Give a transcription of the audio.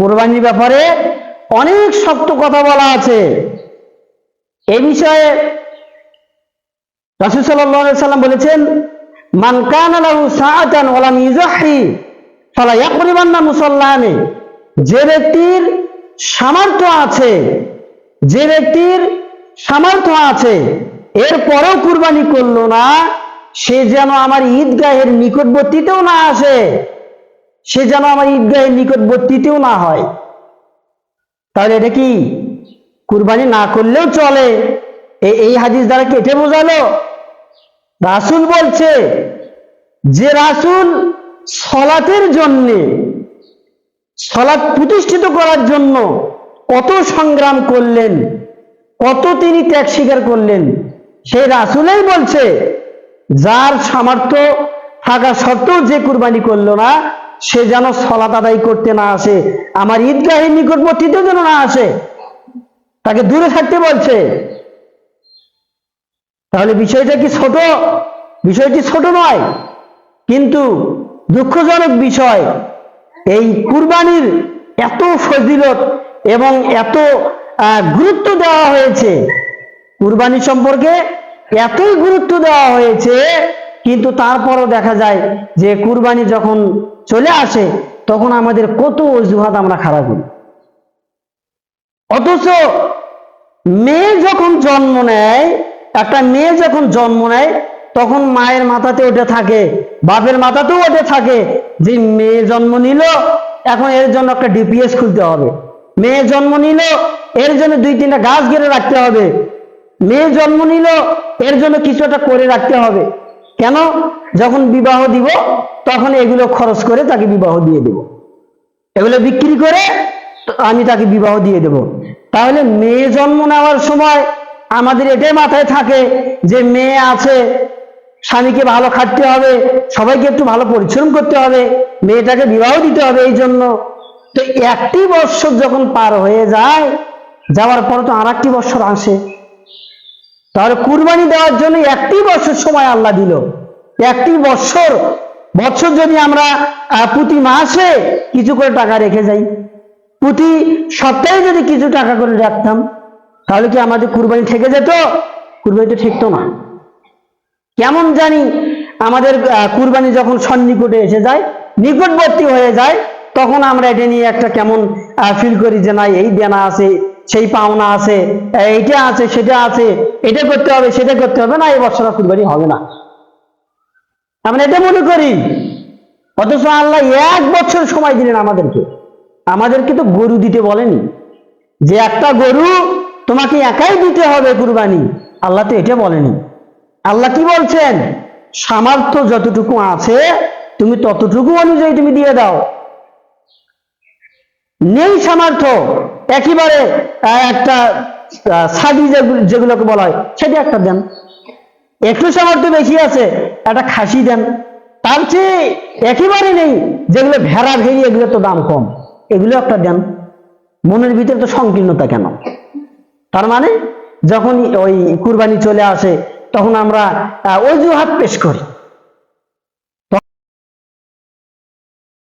কোরবানির ব্যাপারে অনেক শক্ত কথা বলা আছে। এই বিষয়ে রাসূল আলাইহি সাল্লাম বলেছেন কানা লাহু সাআতান ওয়া লাম ইউযাহি ফালা ইয়াকরিবান্না মুসাল্লানে। যে ব্যক্তির সামর্থ্য আছে, যে ব্যক্তির সামর্থ্য আছে এরপরেও কুরবানি করল না, সে যেন আমার ঈদগাহের নিকটবর্তীতেও না আসে। সে যেন আমার ঈদগাহের নিকটবর্তীতেও না হয়। তাহলে এটা কি? কুরবানি না করলেও চলে। এই হাদিস দ্বারা কেটে বোঝালো? রাসূল বলছে, যে রাসূল সলাতের জন্যে, সলাৎ প্রতিষ্ঠিত করার জন্য কত সংগ্রাম করলেন, কত তিনি ত্যাগ স্বীকার করলেন, সেই রাসূলেই বলছে, যার সামর্থ্য থাকা সত্ত্বেও যে কুরবানি করল না সে যেন সলাত আদায় করতে না আসে, আমার ঈদগাহের নিকটবর্তীতেও যেন না আসে, তাকে দূরে থাকতে বলছে। তাহলে বিষয়টা কি ছোট? বিষয়টি ছোট নয়, কিন্তু দুঃখজনক বিষয়, এই কুরবানির এত ফজিলত এবং এত গুরুত্ব দেওয়া হয়েছে। কুরবানি সম্পর্কে এতই গুরুত্ব দেওয়া হয়েছে কিন্তু তারপরও দেখা যায় যে কুরবানি যখন চলে আসে, তখন আমাদের কত অজুহাত আমরা খারাপ করি অথচ মেয়ে যখন জন্ম নেয়, একটা মেয়ে যখন জন্ম নেয়, তখন মায়ের মাথাতে ওটা থাকে, বাপের মাথাতেও ওটা থাকে যে মেয়ে জন্ম নিল, এখন এর জন্য একটা ডিপিএস খুলতে হবে। মেয়ে জন্ম নিল, এর জন্য দুই তিনটা গাছ গেড়ে রাখতে হবে। মেয়ে জন্ম নিল, এর জন্য কিছু একটা করে রাখতে হবে। কেন? যখন বিবাহ দিব, তখন এগুলো খরচ করে তাকে বিবাহ দিয়ে দেব। এগুলো বিক্রি করে আমি তাকে বিবাহ দিয়ে দেব। তাহলে মেয়ে জন্ম নেওয়ার সময় আমাদের এটাই মাথায় থাকে যে মেয়ে আছে, স্বামীকে ভালো খাটতে হবে, সবাইকে একটু ভালো পরিশ্রম করতে হবে, মেয়েটাকে বিবাহ দিতে হবে এই জন্য। তো একটি বৎসর যখন পার হয়ে যায়, যাওয়ার পর তো আর একটি বৎসর আসে। তাহলে কুরবানি দেওয়ার জন্য একটি বছর সময় আল্লাহ দিল। একটি বছর। বছর যদি আমরা প্রতি মাসে কিছু করে টাকা রেখে যাই, প্রতি সপ্তাহে যদি কিছু টাকা করে রাখতাম, তাহলে কি আমাদের কুরবানি থেকে যেত? কুরবানি তো ঠেকতো না। কেমন জানি আমাদের কুরবানি যখন সন্নিকটে এসে যায়, নিকটবর্তী হয়ে যায়, তখন আমরা এটা নিয়ে একটা কেমন ফিল করি যে না, এই দেনা আছে সেই পাওনা আছে, এইটা আছে, সেটা আছে, এটা করতে হবে, সেটা করতে হবে না, এই বছর কুরবানি হবে না। আমরা এটা মনে করি, অথচ আল্লাহ এক বছর সময় দিলেন আমাদেরকে। আমাদেরকে তো গরু দিতে বলেনি। যে একটা গরু তোমাকে একাই দিতে হবে কুরবানি, আল্লাহ তো এটা বলেনি। আল্লাহ কি বলছেন? সামর্থ্য যতটুকু আছে, তুমি ততটুকু অনুযায়ী তুমি দিয়ে দাও। নেই সামর্থ্য। একেবারে একটা যেগুলো- যেগুলোকে বলা হয়, সেটা একটা দেন। একটু সামর্থ্য বেশি আছে, একটা খাসি দেন। তার চেয়ে একেবারে নেই, যেগুলো ভেড়া ভেড়ি, এগুলো তো দাম কম। এগুলো একটা দেন। মনের ভিতরে তো সংকীর্ণতা কেন? তার মানে যখন ওই কুরবানি চলে আসে, তখন আমরা অজুহাত পেশ করি।